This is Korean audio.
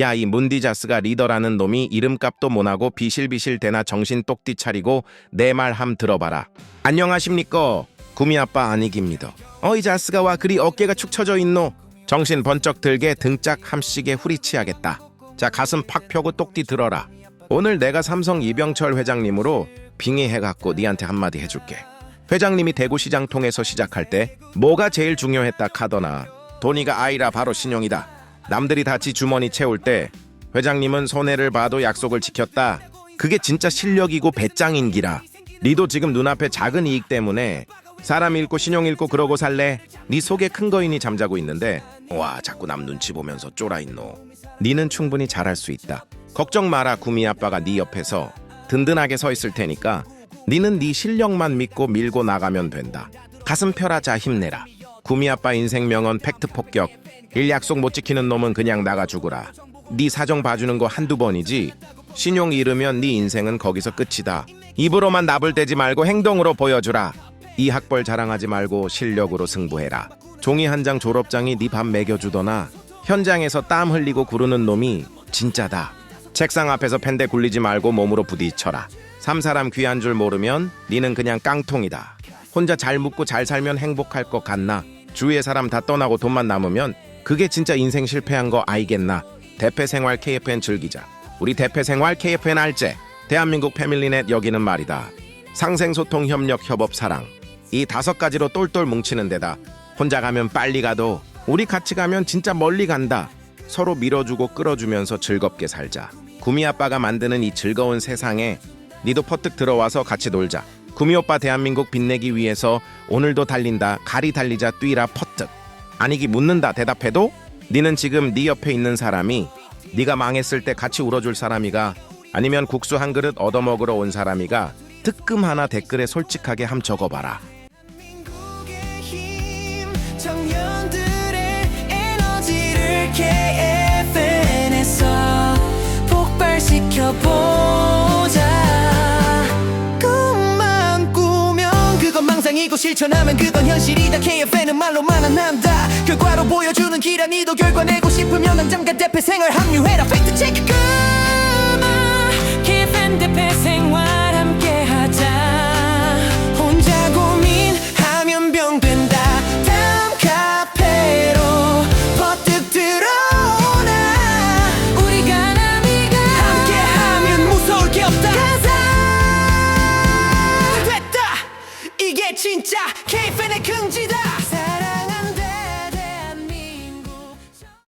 야 이 문디자스가 리더라는 놈이 이름값도 못하고 비실비실 대나 정신 똑띠 차리고 내 말 함 들어봐라. 안녕하십니까 구미 아빠 아니깁니다. 어이 자스가 와 그리 어깨가 축 처져 있노. 정신 번쩍 들게 등짝 함씩에 후리치하겠다. 자 가슴 팍 펴고 똑띠 들어라. 오늘 내가 삼성 이병철 회장님으로 빙의해갖고 니한테 한마디 해줄게. 회장님이 대구시장 통해서 시작할 때 뭐가 제일 중요했다 카더나 돈이가 아이라 바로 신용이다. 남들이 다지 주머니 채울 때 회장님은 손해를 봐도 약속을 지켰다. 그게 진짜 실력이고 배짱인기라. 니도 지금 눈앞에 작은 이익 때문에 사람 잃고 신용 잃고 그러고 살래? 니 속에 큰 거인이 잠자고 있는데 와 자꾸 남 눈치 보면서 쫄아 있노. 니는 충분히 잘할 수 있다. 걱정 마라 구미 아빠가 니 옆에서 든든하게 서 있을 테니까 니는 네 실력만 믿고 밀고 나가면 된다. 가슴 펴라 자 힘내라. 구미 아빠 인생 명언 팩트 폭격. 일 약속 못 지키는 놈은 그냥 나가 죽으라. 네 사정 봐주는 거 한두 번이지. 신용 잃으면 네 인생은 거기서 끝이다. 입으로만 나불대지 말고 행동으로 보여주라. 이 학벌 자랑하지 말고 실력으로 승부해라. 종이 한 장 졸업장이 네 밥 먹여주더나 현장에서 땀 흘리고 구르는 놈이 진짜다. 책상 앞에서 펜대 굴리지 말고 몸으로 부딪혀라. 삼 사람 귀한 줄 모르면 니는 그냥 깡통이다. 혼자 잘 묵고 잘 살면 행복할 것 같나? 주위의 사람 다 떠나고 돈만 남으면 그게 진짜 인생 실패한 거 아이겠나? 대패 생활 KFN 즐기자. 우리 대패 생활 KFN 알제. 대한민국 패밀리넷 여기는 말이다. 상생 소통 협력 협업 사랑. 이 다섯 가지로 똘똘 뭉치는 데다. 혼자 가면 빨리 가도 우리 같이 가면 진짜 멀리 간다. 서로 밀어주고 끌어주면서 즐겁게 살자. 구미 아빠가 만드는 이 즐거운 세상에 니도 퍼뜩 들어와서 같이 놀자. 구미 오빠 대한민국 빛내기 위해서 오늘도 달린다. 가리 달리자 뛰라 퍼뜩. 아니기 묻는다 대답해도 니는 지금 네 옆에 있는 사람이 네가 망했을 때 같이 울어줄 사람이가 아니면 국수 한 그릇 얻어먹으러 온 사람이가 뜨끔 하나 댓글에 솔직하게 함 적어봐라. KFN에서 폭발시켜보 실천하면 그건 현실이다. KFN은 말로만 안 한다. 결과로 보여주는 기란이도 결과 내고 싶으면 당장 대패 생활 합류해라. 팩트 진짜 케이팬의 긍지다.